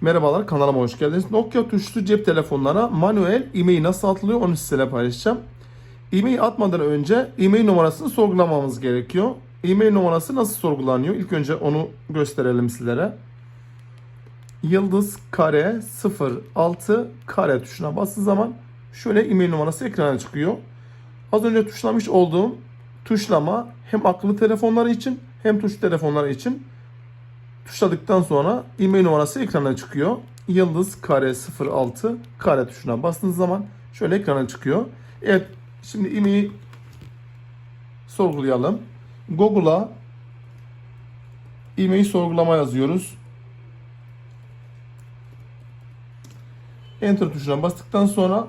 Merhabalar kanalıma hoş geldiniz. Nokia tuşlu cep telefonlarına manuel e-mail nasıl atılıyor onu sizinle paylaşacağım. E-mail atmadan önce e-mail numarasını sorgulamamız gerekiyor. E-mail numarası nasıl sorgulanıyor? İlk önce onu gösterelim sizlere. Yıldız kare 06 kare tuşuna bastığı zaman şöyle e-mail numarası ekrana çıkıyor. Az önce tuşlamış olduğum tuşlama hem akıllı telefonları için hem tuşlu telefonları için tuşladıktan sonra e-mail numarası ekrana çıkıyor. Yıldız kare 06 kare tuşuna bastığınız zaman şöyle ekrana çıkıyor. Evet şimdi e-mail sorgulayalım. Google'a e-mail sorgulama yazıyoruz. Enter tuşuna bastıktan sonra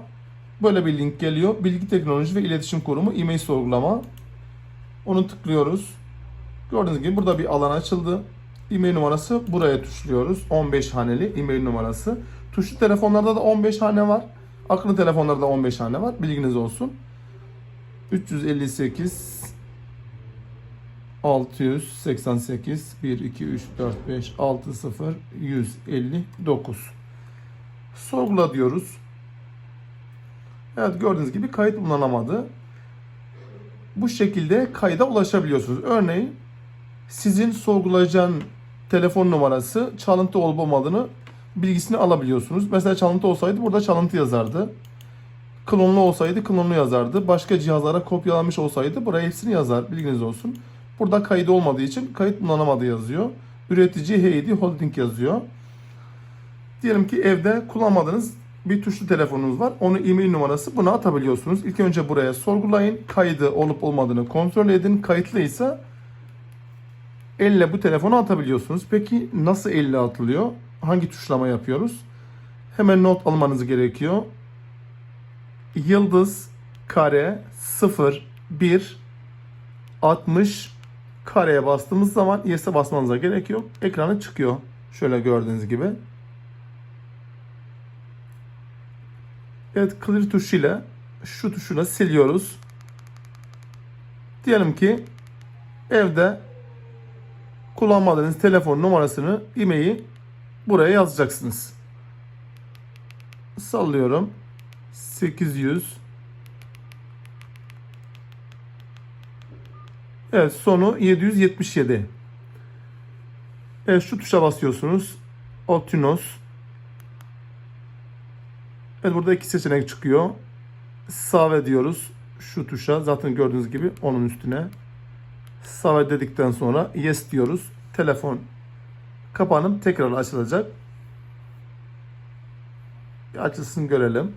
böyle bir link geliyor. Bilgi Teknoloji ve İletişim Kurumu e-mail sorgulama. Onu tıklıyoruz. Gördüğünüz gibi burada bir alan açıldı. E-mail numarası buraya tuşluyoruz. 15 haneli e-mail numarası. Tuşlu telefonlarda da 15 hane var. Akıllı telefonlarda da 15 hane var. Bilginiz olsun. 358 688 1 2 3 4 5 6 0 159 sorgula diyoruz. Evet gördüğünüz gibi kayıt bulunamadı. Bu şekilde kayda ulaşabiliyorsunuz. Örneğin sizin sorgulayacağın telefon numarası çalıntı olup olmadığını bilgisini alabiliyorsunuz. Mesela çalıntı olsaydı burada çalıntı yazardı. Klonlu olsaydı klonlu yazardı. Başka cihazlara kopyalanmış olsaydı buraya hepsini yazar. Bilginiz olsun. Burada kaydı olmadığı için kayıt bulunamadı yazıyor. Üretici Heidi Holding yazıyor. Diyelim ki evde kullanmadığınız bir tuşlu telefonunuz var. Onu e-mail numarası buna atabiliyorsunuz. İlk önce buraya sorgulayın. Kaydı olup olmadığını kontrol edin. Kayıtlıysa elle bu telefonu atabiliyorsunuz. Peki nasıl elle atılıyor? Hangi tuşlama yapıyoruz? Hemen not almanız gerekiyor. Yıldız kare 0 1 60 kareye bastığımız zaman yes'e basmanıza gerek yok. Ekrana çıkıyor. Şöyle gördüğünüz gibi. Evet clear tuşuyla şu tuşuna siliyoruz. Diyelim ki evde kullanmadığınız telefon numarasını, e-maili buraya yazacaksınız. Sallıyorum. 800 Evet sonu 777. Evet şu tuşa basıyorsunuz. Optinos. Evet burada iki seçenek çıkıyor. Save diyoruz şu tuşa. Zaten gördüğünüz gibi onun üstüne. Save dedikten sonra yes diyoruz. Telefon kapanıp tekrar açılacak. Bir açılsın görelim.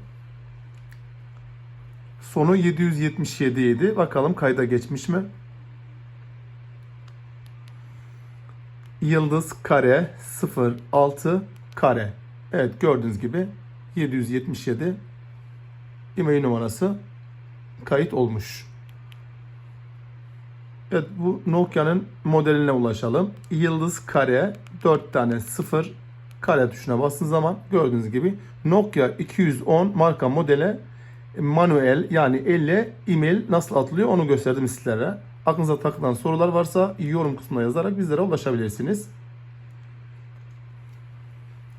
Sonu 777 idi. Bakalım kayda geçmiş mi? Yıldız kare 06 kare. Evet gördüğünüz gibi 777 e-mail numarası kayıt olmuş. Evet bu Nokia'nın modeline ulaşalım. Yıldız kare 4 tane 0 kare tuşuna bastığınız zaman gördüğünüz gibi Nokia 210 marka modele manuel yani elle e-mail nasıl atılıyor onu gösterdim sizlere. Aklınıza takılan sorular varsa yorum kısmına yazarak bizlere ulaşabilirsiniz.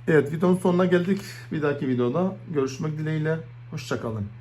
Evet videonun sonuna geldik. Bir dahaki videoda görüşmek dileğiyle. Hoşçakalın.